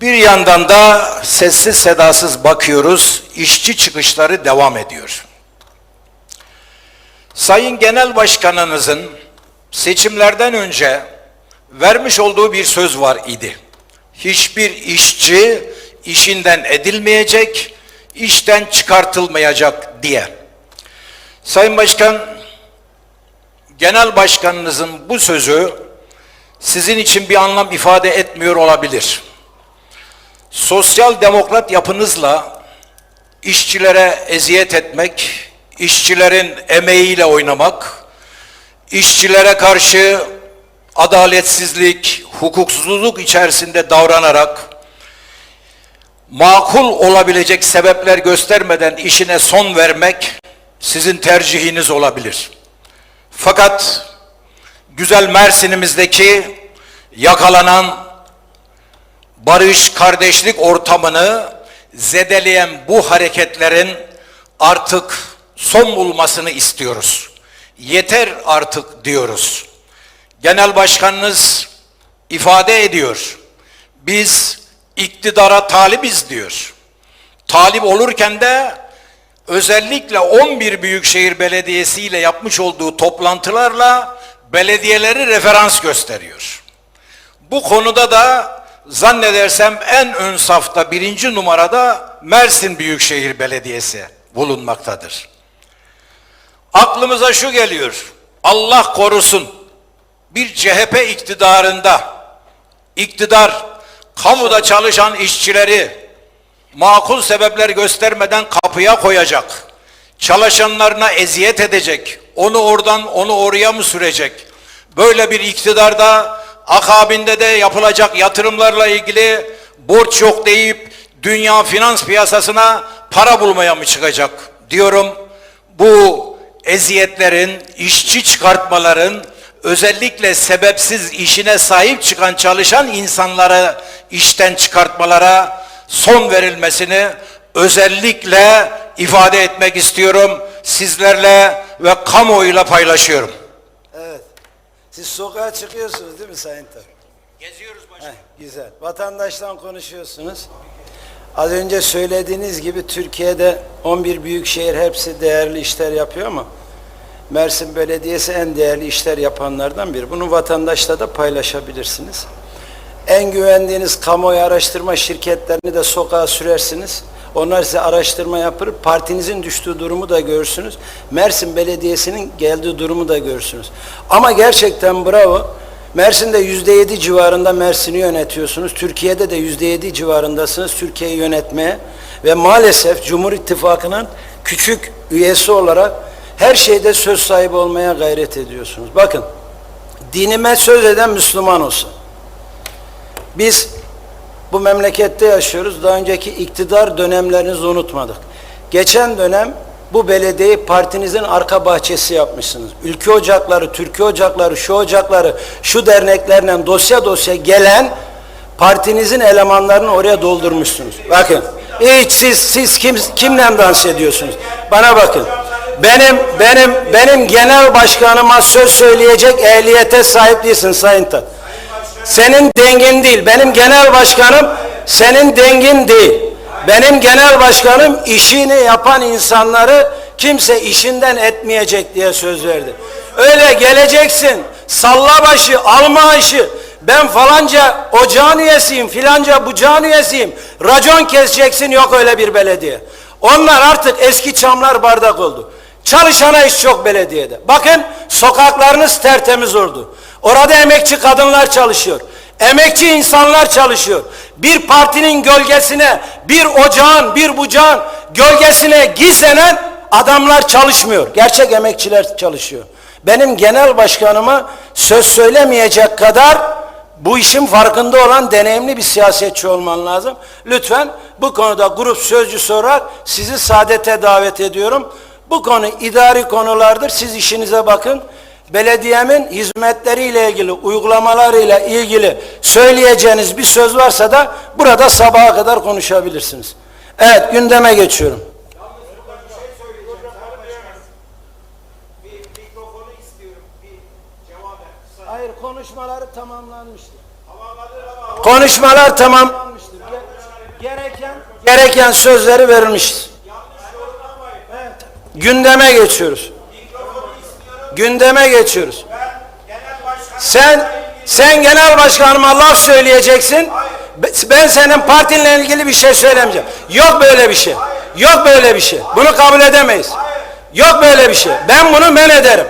Bir yandan da sessiz sedasız bakıyoruz, işçi çıkışları devam ediyor. Sayın Genel Başkanınızın seçimlerden önce vermiş olduğu bir söz var idi. Hiçbir işçi işinden edilmeyecek, işten çıkartılmayacak diye. Sayın Başkan, Genel Başkanınızın bu sözü sizin için bir anlam ifade etmiyor olabilir. Sosyal demokrat yapınızla işçilere eziyet etmek, işçilerin emeğiyle oynamak, işçilere karşı adaletsizlik, hukuksuzluk içerisinde davranarak makul olabilecek sebepler göstermeden işine son vermek sizin tercihiniz olabilir. Fakat güzel Mersin'imizdeki yakalanan barış, kardeşlik ortamını zedeleyen bu hareketlerin artık son bulmasını istiyoruz. Yeter artık diyoruz. Genel Başkanınız ifade ediyor. Biz iktidara talibiz diyor. Talip olurken de özellikle 11 Büyükşehir Belediyesi ile yapmış olduğu toplantılarla belediyeleri referans gösteriyor. Bu konuda da zannedersem en ön safta birinci numarada Mersin Büyükşehir Belediyesi bulunmaktadır. Aklımıza şu geliyor. Allah korusun bir CHP iktidarında iktidar kamuda çalışan işçileri makul sebepler göstermeden kapıya koyacak. Çalışanlarına eziyet edecek. Onu oradan onu oraya mı sürecek? Böyle bir iktidarda akabinde de yapılacak yatırımlarla ilgili borç yok deyip dünya finans piyasasına para bulmaya mı çıkacak diyorum. Bu eziyetlerin, işçi çıkartmaların, özellikle sebepsiz işine sahip çıkan çalışan insanları işten çıkartmalara son verilmesini özellikle ifade etmek istiyorum. Sizlerle ve kamuoyuyla paylaşıyorum. Siz sokağa çıkıyorsunuz değil mi Sayın Tar? Geziyoruz Heh, güzel. Vatandaştan konuşuyorsunuz. Az önce söylediğiniz gibi Türkiye'de 11 büyük şehir hepsi değerli işler yapıyor ama Mersin Belediyesi en değerli işler yapanlardan biri. Bunu vatandaşla da paylaşabilirsiniz. En güvendiğiniz kamuoyu araştırma şirketlerini de sokağa sürersiniz. Onlar size araştırma yapar, partinizin düştüğü durumu da görürsünüz. Mersin Belediyesi'nin geldiği durumu da görürsünüz. Ama gerçekten bravo. Mersin'de yüzde yedi civarında Mersin'i yönetiyorsunuz. Türkiye'de de yüzde yedi civarındasınız Türkiye'yi yönetmeye. Ve maalesef Cumhur İttifakı'nın küçük üyesi olarak her şeyde söz sahibi olmaya gayret ediyorsunuz. Bakın, dinime söz eden Müslüman olsun. Biz bu memlekette yaşıyoruz. Daha önceki iktidar dönemlerinizi unutmadık. Geçen dönem bu belediyeyi partinizin arka bahçesi yapmışsınız. Ülke ocakları, Türkiye ocakları, şu ocakları, şu derneklerle dosya dosya gelen partinizin elemanlarını oraya doldurmuşsunuz. Bakın, hiç siz siz kim kimle dans ediyorsunuz? Bana bakın. Benim benim benim genel başkanıma söz söyleyecek ehliyete sahip değilsin Sayın Tat. Senin dengin değil. Benim genel başkanım senin dengin değil. Benim genel başkanım işini yapan insanları kimse işinden etmeyecek diye söz verdi. Öyle geleceksin, salla başı, alma işi. Ben falanca ocağın üyesiyim, filanca bucağın üyesiyim. Racon keseceksin, yok öyle bir belediye. Onlar artık eski çamlar bardak oldu. Çalışana iş çok belediyede. Bakın sokaklarınız tertemiz oldu. Orada emekçi kadınlar çalışıyor. Emekçi insanlar çalışıyor. Bir partinin gölgesine, bir ocağın, bir bucağın gölgesine gizlenen adamlar çalışmıyor. Gerçek emekçiler çalışıyor. Benim genel başkanıma söz söylemeyecek kadar bu işin farkında olan deneyimli bir siyasetçi olman lazım. Lütfen bu konuda grup sözcüsü olarak sizi saadete davet ediyorum. Bu konu idari konulardır. Siz işinize bakın. Belediyemin hizmetleriyle ilgili, uygulamalarıyla ilgili söyleyeceğiniz bir söz varsa da burada sabaha kadar konuşabilirsiniz. Evet, gündeme geçiyorum. Hayır, konuşmaları tamamlanmıştır. Konuşmalar tamamlanmıştır. Gereken sözleri verilmişiz. Gündeme geçiyoruz. Gündeme geçiyoruz. Sen sen genel başkanıma laf söyleyeceksin. Be- Ben senin partinle ilgili bir şey söylemeyeceğim. Yok böyle bir şey. Yok böyle bir şey. Bunu kabul edemeyiz. Yok böyle bir şey. Ben bunu men ederim.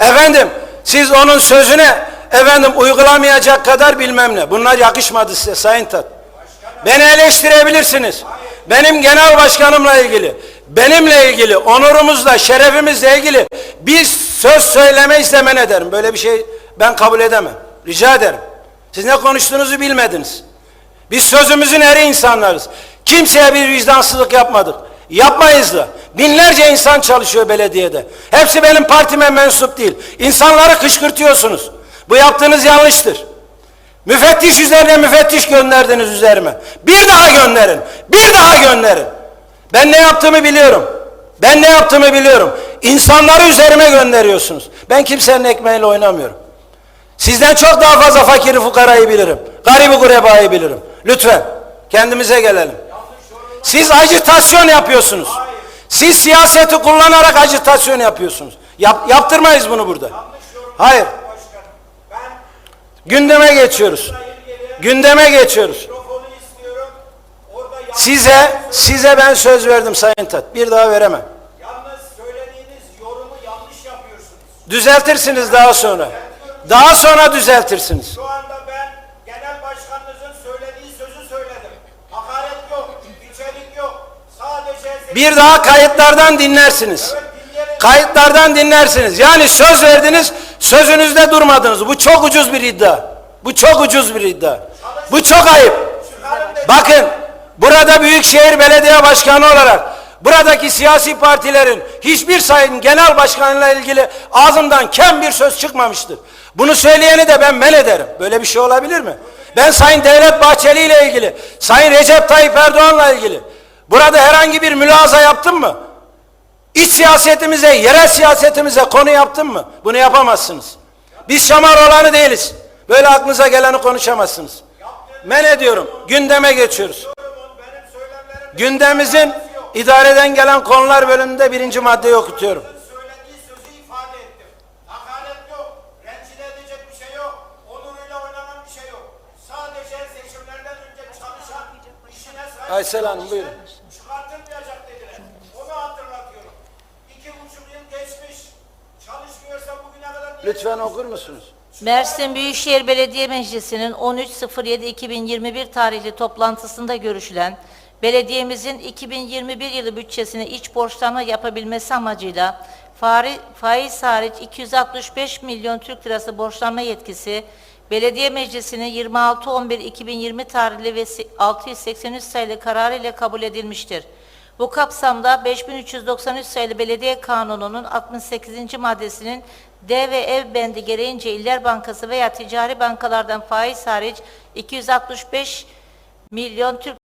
Efendim siz onun sözüne efendim uygulamayacak kadar bilmem ne. Bunlar yakışmadı size Sayın Tat. Beni eleştirebilirsiniz. Benim genel başkanımla ilgili, benimle ilgili, onurumuzla, şerefimizle ilgili bir söz söyleme istemen ederim. Böyle bir şey ben kabul edemem. Rica ederim. Siz ne konuştuğunuzu bilmediniz. Biz sözümüzün eri insanlarız. Kimseye bir vicdansızlık yapmadık. Yapmayız da. Binlerce insan çalışıyor belediyede. Hepsi benim partime mensup değil. İnsanları kışkırtıyorsunuz. Bu yaptığınız yanlıştır. Müfettiş üzerine müfettiş gönderdiniz üzerime. Bir daha gönderin. Bir daha gönderin. Ben ne yaptığımı biliyorum. Ben ne yaptığımı biliyorum. İnsanları üzerime gönderiyorsunuz. Ben kimsenin ekmeğiyle oynamıyorum. Sizden çok daha fazla fakiri fukarayı bilirim. Garibi gurebayı bilirim. Lütfen kendimize gelelim. Siz ajitasyon yapıyorsunuz. Siz siyaseti kullanarak ajitasyon yapıyorsunuz. Yap, yaptırmayız bunu burada. Hayır. Gündeme geçiyoruz. Gündeme geçiyoruz. Size size ben söz verdim Sayın Tat. Bir daha veremem. yalnız söylediğiniz yorumu yanlış yapıyorsunuz. Düzeltirsiniz daha sonra. Daha sonra düzeltirsiniz. Şu anda ben genel başkanınızın söylediği sözü söyledim. Hakaret yok, içerik yok. Sadece Bir daha kayıtlardan dinlersiniz. Kayıtlardan dinlersiniz. Yani söz verdiniz, sözünüzde durmadınız. Bu çok ucuz bir iddia. Bu çok ucuz bir iddia. Bu çok ayıp. Bakın, burada Büyükşehir Belediye Başkanı olarak buradaki siyasi partilerin hiçbir sayın genel başkanıyla ilgili ağzımdan kem bir söz çıkmamıştır. Bunu söyleyeni de ben men ederim. Böyle bir şey olabilir mi? Ben Sayın Devlet Bahçeli ile ilgili, Sayın Recep Tayyip Erdoğan'la ilgili burada herhangi bir mülaza yaptım mı? İç siyasetimize, yerel siyasetimize konu yaptın mı? Bunu yapamazsınız. Biz şamar olanı değiliz. Böyle aklınıza geleni konuşamazsınız. Men ediyorum. Gündeme geçiyoruz. Gündemimizin idareden gelen konular bölümünde birinci maddeyi okutuyorum. söylediği sözü ifade ettim. Hakaret yok, rencide edecek bir şey yok, onuruyla oynanan bir şey yok. Sadece seçimlerden önce çalışan, işine sahip Aysel Hanım, buyurun. Çıkartılmayacak dediler. Onu hatırlatıyorum. İki buçuk yıl geçmiş, çalışmıyorsa bugüne kadar Lütfen okur musunuz? Mersin Büyükşehir Belediye Meclisi'nin 13.07.2021 tarihli toplantısında görüşülen belediyemizin 2021 yılı bütçesine iç borçlanma yapabilmesi amacıyla faiz hariç 265 milyon Türk lirası borçlanma yetkisi Belediye Meclisi'nin 26.11.2020 tarihli ve 683 sayılı kararı ile kabul edilmiştir. Bu kapsamda 5393 sayılı Belediye Kanunu'nun 68. maddesinin D ve ev bendi gereğince İller Bankası veya ticari bankalardan faiz hariç 265 milyon Türk